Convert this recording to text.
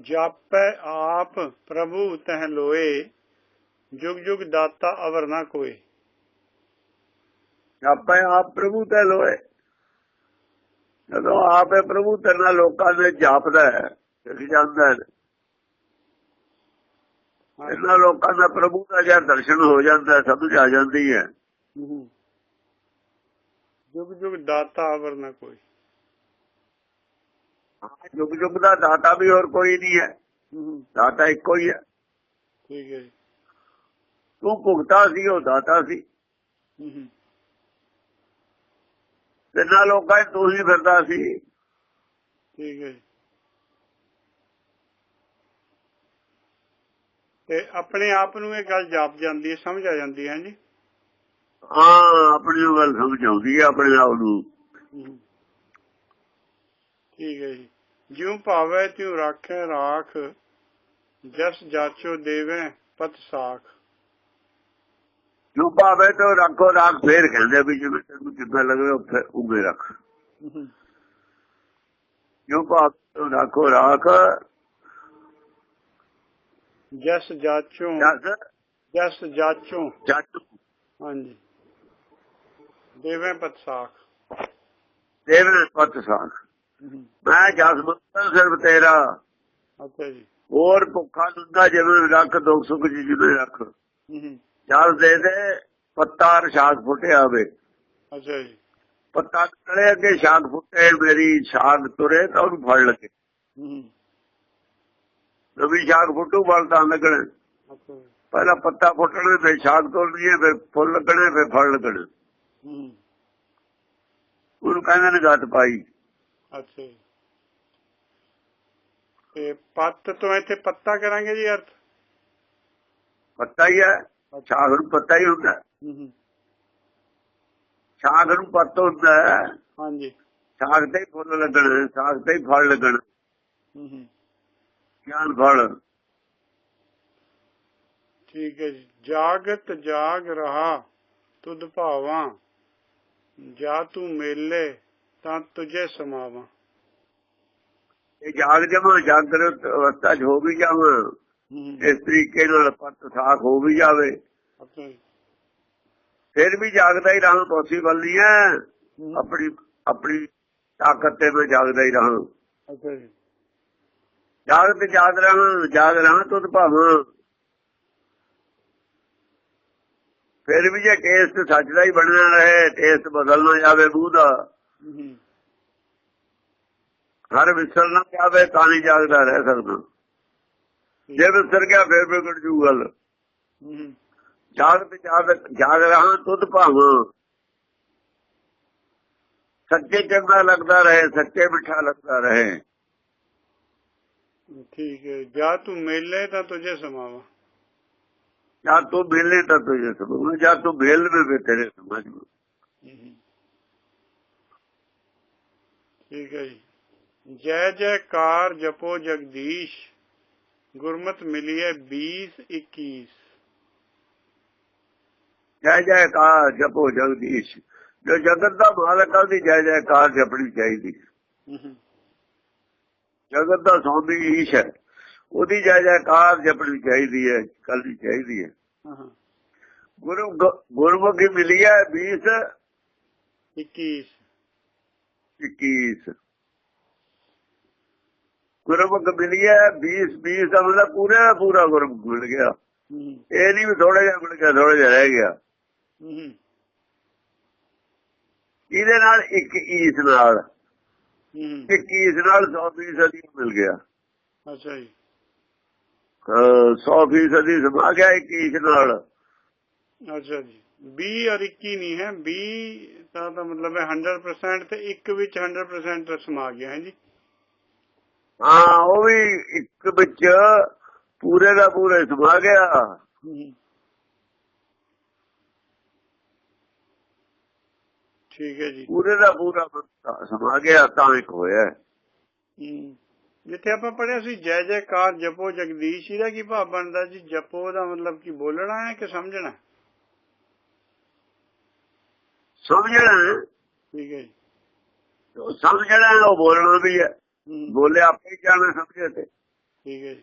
ਜਾਪੈ ਆਪ ਪ੍ਰਭੂ ਤਹ ਲੋਏ ਜੁਗ ਜੁਗ ਦਾਤਾ ਅਵਰ ਨਾ ਕੋਏ। ਆਪੇ ਆਪ ਪ੍ਰਭੂ ਤੇ ਲੋਏ। ਜਦੋਂ ਆਪੇ ਪ੍ਰਭੂ ਤੇ ਨਾਲ ਲੋਕਾਂ ਦੇ ਜਾਪਦਾ ਹੈ ਸਿੱਖ ਜਾਂਦਾ ਹੈ। ਇਹਨਾਂ ਲੋਕਾਂ ਦਾ ਪ੍ਰਭੂ ਦਾ ਜਦ ਦਰਸ਼ਨ ਹੋ ਜਾਂਦਾ ਹੈ, ਸਮਝ ਆ ਜਾਂਦੀ ਹੂੰ। ਜੁਗ ਜੁਗ ਦਾਤਾ ਅਵਰ ਨਾ ਕੋਈ ਯੁੱਗ ਯੁੱਗ ਦਾ ਦਾਤਾ ਵੀ ਹੋਰ ਕੋਈ ਨਹੀਂ ਹੈ। ਦਾਤਾ ਇੱਕੋ ਹੀ ਹੈ। ਠੀਕ ਹੈ ਤੂੰ ਭੁਗਤਾ ਸੀ ਉਹ ਦਾਤਾ ਸੀ। ਤਿੰਨਾਂ ਲੋਕਾਂ 'ਚ ਤੂੰ ਹੀ ਫਿਰਦਾ ਸੀ। ਠੀਕ ਹੈ ਤੇ ਆਪਣੇ ਆਪ ਨੂੰ ਇਹ ਗੱਲ ਜਾਪ ਜਾਂਦੀ ਹੈ ਸਮਝ ਆ ਜਾਂਦੀ ਹੈ ਜੀ ਹਾਂ ਆਪਣੀ ਗੱਲ ਸਮਝ ਆਉਂਦੀ ਹੈ ਆਪਣੇ ਆਪ ਨੂੰ। ਠੀਕ ਹੈ ਜੀ। ਜਿਉ ਭਾਵੇ ਤਿਉ ਰਾਖੈ ਰਾਖ ਜਸ ਜਾਚੋ ਦੇਵੇ ਪਤ ਸਾਖ। ਜੋ ਭਾਵੇਂ ਤੋਂ ਰੱਖੋ ਰੱਖ ਫੇਰ ਕਹਿੰਦੇ ਵੀ ਜਿਵੇਂ ਤੈਨੂੰ ਜਿੱਦਾਂ ਲੱਗੇ ਉੱਥੇ ਉਗੇ ਰੱਖ। ਹੂੰ। ਜੋ ਭਾਵੇਂ ਤੋਂ ਰੱਖੋ ਰੱਖ ਜਸ ਜਾਚੋ ਜਸ ਜਾਚੋ। ਜੱਟ ਹਾਂਜੀ। ਦੇਵੇ ਪਤ ਸਾਖ। ਦੇਵਨ ਪਤ ਸਾਖ। ਮੈਂ ਜਸ ਮੰਤਰ ਸਿਰਫ ਤੇਰਾ। ਅੱਛਾ ਜੀ। ਹੋਰ ਭੁੱਖਾ ਦੁੱਧਾ ਜਿਵੇਂ ਰੱਖ ਦੁੱਖ ਸੁੱਖ ਜੀ ਜਿਵੇਂ ਰੱਖ। ਹੂੰ। ਜਸ ਦੇ ਦੇ ਪੱਤਾ ਰਸ਼ਾਕ ਫੁੱਟਿਆ ਹੋਵੇ ਅੱਛਾ ਜੀ। ਪੱਤਾ ਤਲੇ ਅੱਗੇ ਸ਼ਾਖ ਫੁੱਟੇ ਮੇਰੀ ਸ਼ਾਖ ਤੁਰੇ ਤਾਂ ਉਹਨੂੰ ਫੜ ਲਗੇ। ਹੂੰ। ਨਵੀਂ ਸ਼ਾਖ ਫੁੱਟੂ ਬਲ ਤਾਂ ਲੱਗਣੇ ਪਹਿਲਾਂ ਪੱਤਾ ਫੁੱਟਣੇ ਫਿਰ ਸ਼ਾਖ ਤੋੜਨੀ ਹੈ ਫਿਰ ਫੁੱਲ ਲੱਗਣੇ ਫਿਰ ਫਲ ਲੱਗਣੇ ਹੂੰ। ਉਹਨੂੰ ਕਹਿੰਦੇ ਨੇ ਗੱਤ ਪਾਈ। ਅੱਛਾ ਤੇ ਪੱਤ ਤੋਂ ਇੱਥੇ ਪੱਤਾ ਕਰਾਂਗੇ ਜੀ ਅਰਥ? ਪੱਤਾ ਹੀ ਹੈ। ਸ਼ਾਖ ਨੂੰ ਪੱਤਾ ਹੀ ਹੁੰਦਾ। ਸ਼ਾਖ ਨੂੰ ਪੱਤ ਹੁੰਦਾ ਹਾਂਜੀ। ਸ਼ਾਖ ਤੇ ਹੀ ਫੁੱਲ ਲੱਗਣੇ ਸ਼ਾਖ ਤੇ ਫਲ ਲੱਗਣ। ਗਿਆਨ ਫਲ। ਠੀਕ ਹੈ ਜੀ। ਜਾਗਤ ਜਾਗ ਰਹਾ ਤੁਧ ਭਾਵਾਂ। ਜਾ ਤੂੰ ਮੇਲੇ ਤਾਂ ਤੁਝੇ ਸਮਾਵਾਂ। ਇਹ ਜਾਗ ਜਮਾ ਜਾਗਰਤ ਅਵਸਥਾ 'ਚ ਹੋ ਵੀ ਜਾਵਾਂ ਇਸ ਤਰੀਕੇ ਨਾਲ ਪੱਤ ਸਾਖ ਹੋ ਵੀ ਜਾਵੇ। ਫਿਰ ਵੀ ਜਾਗਦਾ ਹੀ ਰਹਾਂ ਪੋਸੀਬਲ ਨਹੀਂ ਹੈ। ਆਪਣੀ ਆਪਣੀ ਤਾਕਤ ਤੇ ਮੈਂ ਜਾਗਦਾ ਹੀ ਰਹਾਂ। ਅੱਛਾ ਜੀ। ਜਾਗਤ ਜਾਗ ਰਹਾਂ ਜਾਗ ਰਹਾਂ ਤੁਧ ਭਾਵਾਂ। ਫਿਰ ਵੀ ਜੇ ਟੇਸਟ ਸੱਚ ਦਾ ਹੀ ਬਣਨਾ ਰਹੇ ਟੇਸਟ ਬਦਲ ਨਾ ਜਾਵੇ ਮੂੰਹ ਦਾ। ਹਰ ਵਿਸਰ ਨਾ ਜਾਵੇ ਤਾਂ ਨਹੀਂ ਜਾਗਦਾ ਰਹਿ ਸਕਦਾ। ਜੇ ਵਿਸਰ ਗਿਆ ਫਿਰ ਵਿਗੜ ਜੂ ਗੱਲ। ਹੂੰ। ਜਾਗਤ ਜਾਗ ਜਾਗ ਰਹਾਂ ਤੁਧ ਭਾਵਾਂ। ਸੱਚੇ ਚੰਗਾ ਲੱਗਦਾ ਰਹੇ ਸੱਚੇ ਮਿੱਠਾ ਲੱਗਦਾ ਰਹੇ। ਠੀਕ ਹੈ। ਜਾ ਤੂੰ ਮੇਲੇ ਤਾਂ ਤੁਝੇ ਸਮਾਵਾਂ। ਜਾਂ ਤੂੰ ਮਿਲੇ ਤਾਂ ਤੁਝੇ ਸਮਝ ਜਾਂ ਤੂੰ ਮਿਲ ਵੀ ਤੇਰੇ ਸਮਝ। ਠੀਕ ਹੈ ਜੀ ਜੈ ਜੈਕਾਰ ਜਪੋ ਜਗਦੀਸ਼ ਗੁਰਮਤ ਮਿਲੀਏ 20 21 ਜੈ ਜੈਕਾਰ ਜਪੋ ਜਗਦੀਸ਼ ਜੋ ਜਗਤ ਦਾ ਮਾਲਕ ਆ ਉਹਦੀ ਜੈ ਜੈਕਾਰ ਜਪਣੀ ਚਾਹੀਦੀ। ਹੂੰ ਹੂੰ। ਜਗਤ ਦਾ ਸੌਂਦੀ ਈਸ਼ ਹੈ ਉਹਦੀ ਜੈ ਜੈਕਾਰ ਜਪਣੀ ਚਾਹੀਦੀ ਹੈ ਕਰਨੀ ਚਾਹੀਦੀ ਹੈ। ਹਾਂ ਹਾਂ ਗੁਰੂ ਗੁਰਮੁਖੀ ਮਿਲੀ ਹੈ 20 21 21 ਗੁਰਮੁਖ ਮਿਲੀ ਹੈ 20 20 ਦਾ ਮਤਲਬ ਪੂਰਾ ਦਾ ਪੂਰਾ ਗੁਰਮੁਖ ਮਿਲ ਗਿਆ। ਇਹ ਨਹੀਂ ਵੀ ਥੋੜਾ ਜਿਹਾ ਮਿਲ ਗਿਆ ਥੋੜਾ ਜਿਹਾ ਰਹਿ ਗਿਆ। ਇਹਦੇ ਨਾਲ ਇੱਕ ਈਸ ਨਾਲ ਹੂੰ। ਹੂੰ। ਇੱਕ ਈਸ ਨਾਲ 100 ਸਦੀ ਮਿਲ ਗਿਆ। ਅੱਛਾ ਜੀ। 100 ਫੀਸਦੀ ਸਮਾ ਗਿਆ ਇੱਕ ਈਸ ਨਾਲ। ਅੱਛਾ ਜੀ। 20 ਔਰ 21 ਨਹੀਂ ਹੈ 20 ਦਾ ਤਾਂ ਮਤਲਬ ਹੈ 100% ਤੇ ਇੱਕ ਵਿੱਚ 100% ਸਮਾ ਗਿਆ ਹੈ ਜੀ ਹਾਂ ਉਹ ਵੀ ਇੱਕ ਵਿੱਚ ਪੂਰੇ ਦਾ ਪੂਰੇ ਸਮਾ ਗਿਆ। ਠੀਕ ਹੈ ਜੀ। ਪੂਰੇ ਦਾ ਪੂਰਾ ਸਮਾ ਗਿਆ ਤਾਂ ਇੱਕ ਹੋਇਆ। ਜਿੱਥੇ ਆਪਾਂ ਪੜਿਆ ਸੀ ਜੈ ਜੈਕਾਰ ਜਪੋ ਜਗਦੀਸ਼ ਇਹਦਾ ਕੀ ਭਾਵ ਬਣਦਾ ਜੀ? ਜਪੋ ਦਾ ਮਤਲਬ ਕੀ ਬੋਲਣਾ ਹੈ ਕਿ ਸਮਝਣਾ ਹੈ? ਸਮਝਣਾ ਠੀਕ ਹੈ ਜੀ। ਸਮਝਣਾ ਉਹ ਬੋਲਣਾ ਵੀ ਹੈ। ਬੋਲੇ ਆਪੇ ਜਾਣਾ ਸਮਝੇ ਤੇ। ਠੀਕ ਹੈ ਜੀ।